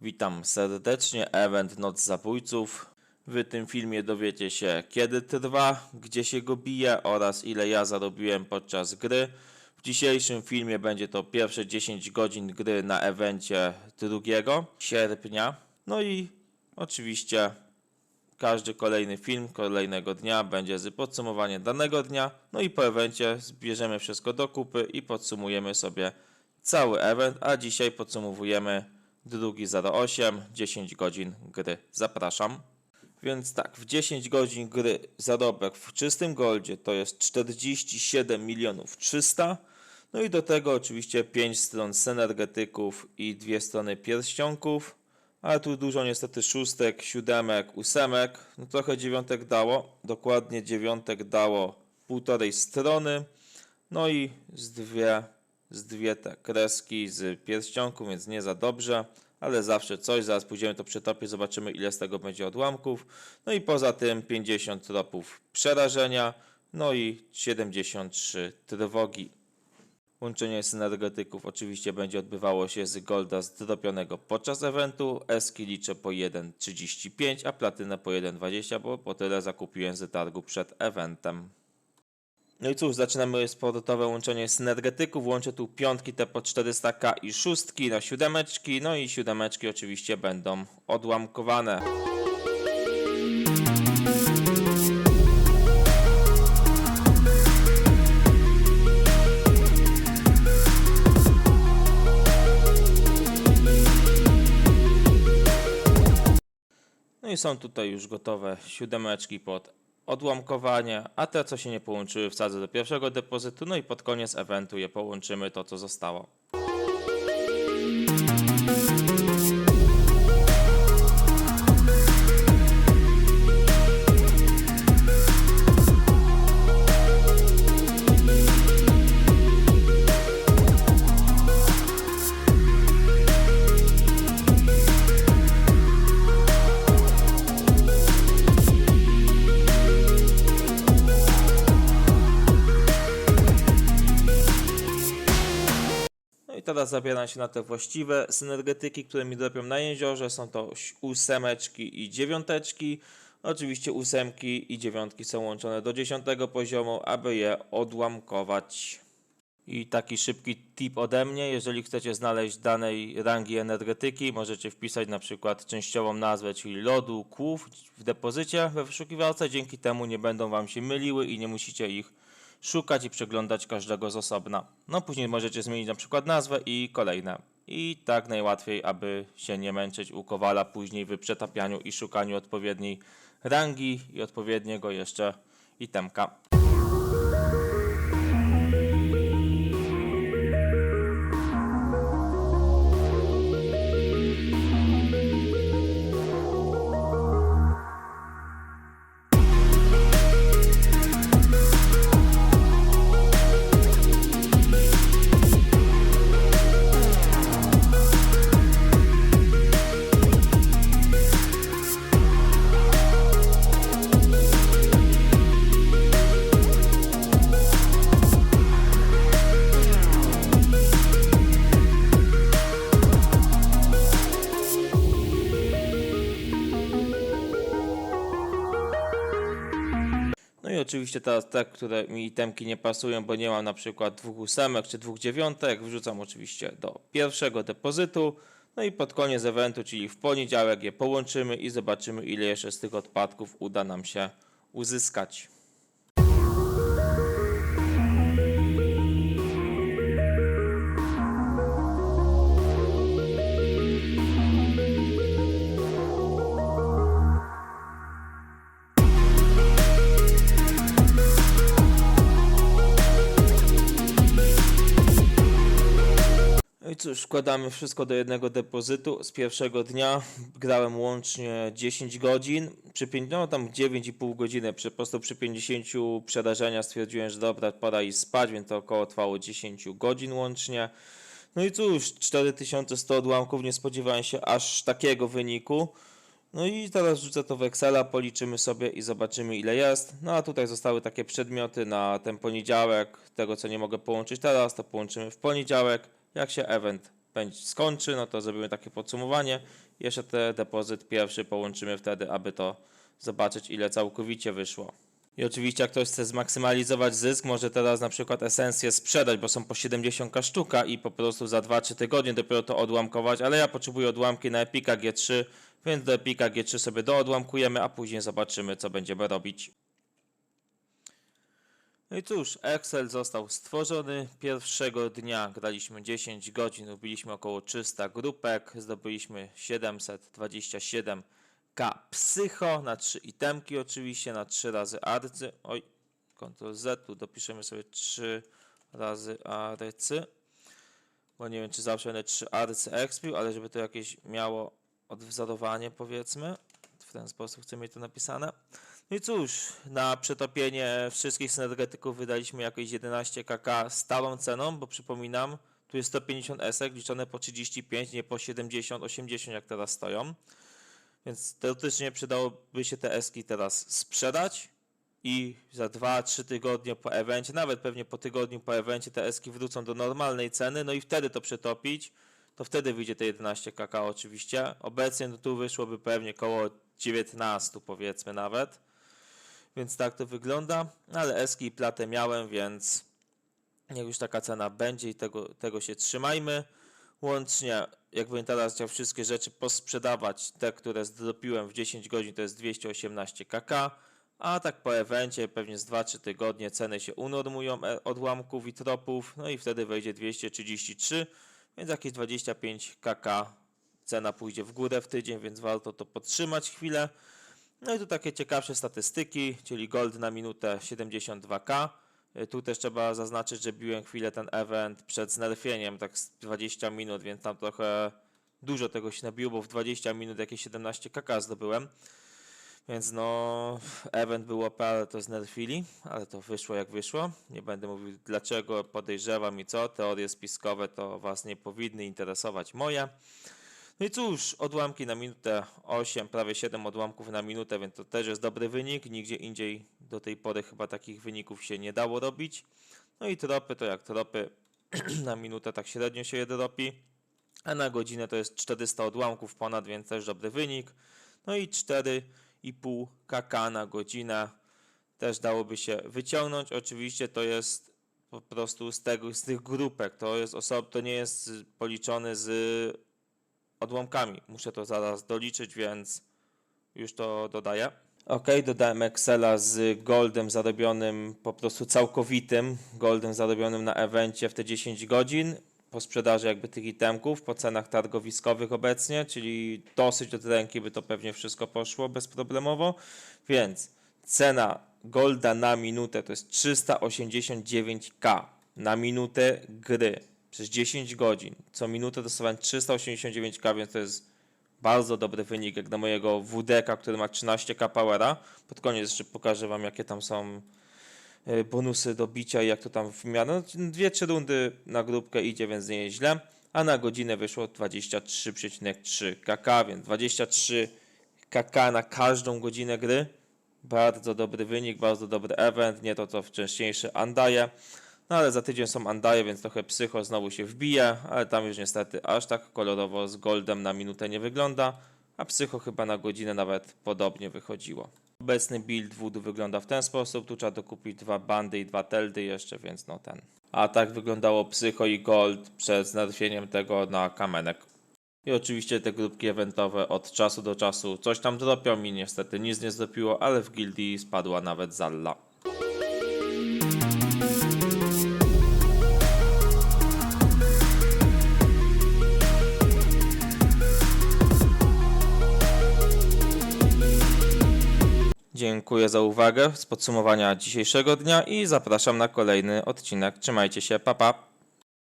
Witam serdecznie, event Noc Zabójców. W tym filmie dowiecie się kiedy trwa, gdzie się go bije oraz ile ja zarobiłem podczas gry. W dzisiejszym filmie będzie to pierwsze 10 godzin gry na evencie 2 sierpnia. No i oczywiście każdy kolejny film kolejnego dnia będzie z podsumowaniem danego dnia. No i po evencie zbierzemy wszystko do kupy i podsumujemy sobie cały event, a dzisiaj podsumowujemy drugi 08, 10 godzin gry. Zapraszam. Więc tak, w 10 godzin gry zarobek w czystym goldzie to jest 47 milionów 300. No i do tego oczywiście 5 stron synergetyków i dwie strony pierścionków. Ale tu dużo niestety szóstek, siódemek, ósemek. No trochę dziewiątek dało. Dokładnie dziewiątek dało półtorej strony. No i z dwie, z dwie te kreski z pierścionków, więc nie za dobrze. Ale zawsze coś, zaraz pójdziemy to przetopię, zobaczymy ile z tego będzie odłamków. No i poza tym 50 tropów przerażenia, no i 73 trwogi. Łączenie synergetyków oczywiście będzie odbywało się z golda zdropionego podczas eventu. Eski liczę po 1,35, a platynę po 1,20, bo po tyle zakupiłem z targu przed eventem. No i cóż, zaczynamy sportowe łączenie synergetyków. Łączę tu piątki te po 400k i szóstki na siódemeczki. No i siódemeczki oczywiście będą odłamkowane. No i są tutaj już gotowe siódemeczki pod odłamkowanie, a te co się nie połączyły wsadzę do pierwszego depozytu, no i pod koniec eventu je połączymy to co zostało. Teraz zabieram się na te właściwe synergetyki, które mi dropią na jeziorze. Są to ósemeczki i dziewiąteczki. Oczywiście ósemki i dziewiątki są łączone do dziesiątego poziomu, aby je odłamkować. I taki szybki tip ode mnie, jeżeli chcecie znaleźć danej rangi energetyki, możecie wpisać na przykład częściową nazwę, czyli lodu, kłów w depozycie we wyszukiwarce. Dzięki temu nie będą Wam się myliły i nie musicie ich szukać i przeglądać każdego z osobna. No później możecie zmienić na przykład nazwę i kolejne. I tak najłatwiej, aby się nie męczyć u Kowala później w przetapianiu i szukaniu odpowiedniej rangi i odpowiedniego jeszcze itemka. No i oczywiście teraz te, które mi itemki nie pasują, bo nie mam na przykład dwóch ósemek czy dwóch dziewiątek, wrzucam oczywiście do pierwszego depozytu. No i pod koniec eventu, czyli w poniedziałek je połączymy i zobaczymy ile jeszcze z tych odpadków uda nam się uzyskać. Cóż, wkładamy wszystko do jednego depozytu. Z pierwszego dnia grałem łącznie 10 godzin. Przy no tam 9,5 godziny. Przy, po prostu przy 50 przerażenia stwierdziłem, że dobra, pora iść spać, więc to około trwało 10 godzin łącznie. No i cóż, 4100 odłamków, nie spodziewałem się aż takiego wyniku. No i teraz rzucę to w Excela, policzymy sobie i zobaczymy ile jest. No a tutaj zostały takie przedmioty na ten poniedziałek. Tego co nie mogę połączyć teraz, to połączymy w poniedziałek, jak się event będzie, skończy, no to zrobimy takie podsumowanie. Jeszcze ten depozyt pierwszy połączymy wtedy, aby to zobaczyć, ile całkowicie wyszło. I oczywiście, jak ktoś chce zmaksymalizować zysk, może teraz na przykład esencję sprzedać, bo są po 70 sztuka i po prostu za 2-3 tygodnie dopiero to odłamkować, ale ja potrzebuję odłamki na Epika G3, więc do Epika G3 sobie doodłamkujemy, a później zobaczymy, co będziemy robić. No i cóż, Excel został stworzony. Pierwszego dnia graliśmy 10 godzin, robiliśmy około 300 grupek, zdobyliśmy 727k psycho na 3 itemki oczywiście, na 3 razy arcy. Oj, Ctrl Z, tu dopiszemy sobie 3 razy arcy. Bo nie wiem, czy zawsze będę 3 arcy expił, ale żeby to jakieś miało odwzorowanie powiedzmy. W ten sposób chcę mieć to napisane. No i cóż, na przetopienie wszystkich synergetyków wydaliśmy jakieś 11 kk stałą ceną, bo przypominam, tu jest 150 esek liczone po 35, nie po 70, 80 jak teraz stoją. Więc teoretycznie przydałoby się te eski teraz sprzedać i za 2-3 tygodnie po evencie, nawet pewnie po tygodniu po evencie te eski wrócą do normalnej ceny, no i wtedy to przetopić, to wtedy wyjdzie te 11 kk oczywiście. Obecnie no tu wyszłoby pewnie koło 19 powiedzmy nawet. Więc tak to wygląda, ale eski i platę miałem, więc jak już taka cena będzie i tego, tego się trzymajmy. Łącznie, jakbym teraz chciał wszystkie rzeczy posprzedawać, te, które zdropiłem w 10 godzin, to jest 218 kk, a tak po evencie, pewnie z 2-3 tygodnie ceny się unormują e, odłamków i tropów, no i wtedy wejdzie 233, więc jakieś 25 kk cena pójdzie w górę w tydzień, więc warto to podtrzymać chwilę. No i tu takie ciekawsze statystyki, czyli gold na minutę 72k. Y, Tu też trzeba zaznaczyć, że biłem chwilę ten event przed znerfieniem, tak z 20 minut, więc tam trochę dużo tego się nabiło, bo w 20 minut jakieś 17 kk zdobyłem. Więc no, event był OP, ale to znerfili, ale to wyszło jak wyszło. Nie będę mówił dlaczego, podejrzewam i co. Teorie spiskowe to Was nie powinny interesować moje. No i cóż, odłamki na minutę 8, prawie 7 odłamków na minutę, więc to też jest dobry wynik. Nigdzie indziej do tej pory chyba takich wyników się nie dało robić. No i tropy to jak tropy na minutę tak średnio się je dropi, a na godzinę to jest 400 odłamków ponad, więc też dobry wynik. No i 4,5 kk na godzinę też dałoby się wyciągnąć. Oczywiście to jest po prostu z, tego, z tych grupek. To jest osob, to nie jest policzony z odłamkami. Muszę to zaraz doliczyć, więc już to dodaję. Ok, dodałem Excela z goldem zarobionym po prostu całkowitym, goldem zarobionym na evencie w te 10 godzin po sprzedaży jakby tych itemków po cenach targowiskowych obecnie, czyli dosyć od ręki by to pewnie wszystko poszło bezproblemowo, więc cena golda na minutę to jest 389k na minutę gry przez 10 godzin. Co minutę dostawałem 389k, więc to jest bardzo dobry wynik jak na mojego WDK, który ma 13k powera. Pod koniec jeszcze pokażę wam jakie tam są e, bonusy do bicia i jak to tam w miarę. No, dwie, trzy rundy na grupkę idzie, więc nie jest źle. A na godzinę wyszło 23,3 kk, więc 23 kk na każdą godzinę gry. Bardzo dobry wynik, bardzo dobry event, nie to co wcześniejszy Andaje. No ale za tydzień są Andaje, więc trochę psycho znowu się wbije, ale tam już niestety aż tak kolorowo z goldem na minutę nie wygląda, a psycho chyba na godzinę nawet podobnie wychodziło. Obecny build voodoo wygląda w ten sposób, tu trzeba dokupić dwa bandy i dwa teldy jeszcze, więc no ten. A tak wyglądało psycho i gold przed znalezieniem tego na kamenek. I oczywiście te grupki eventowe od czasu do czasu coś tam dropią mi niestety nic nie zdropiło, ale w gildii spadła nawet Zalla. Dziękuję za uwagę z podsumowania dzisiejszego dnia i zapraszam na kolejny odcinek. Trzymajcie się, pa pa!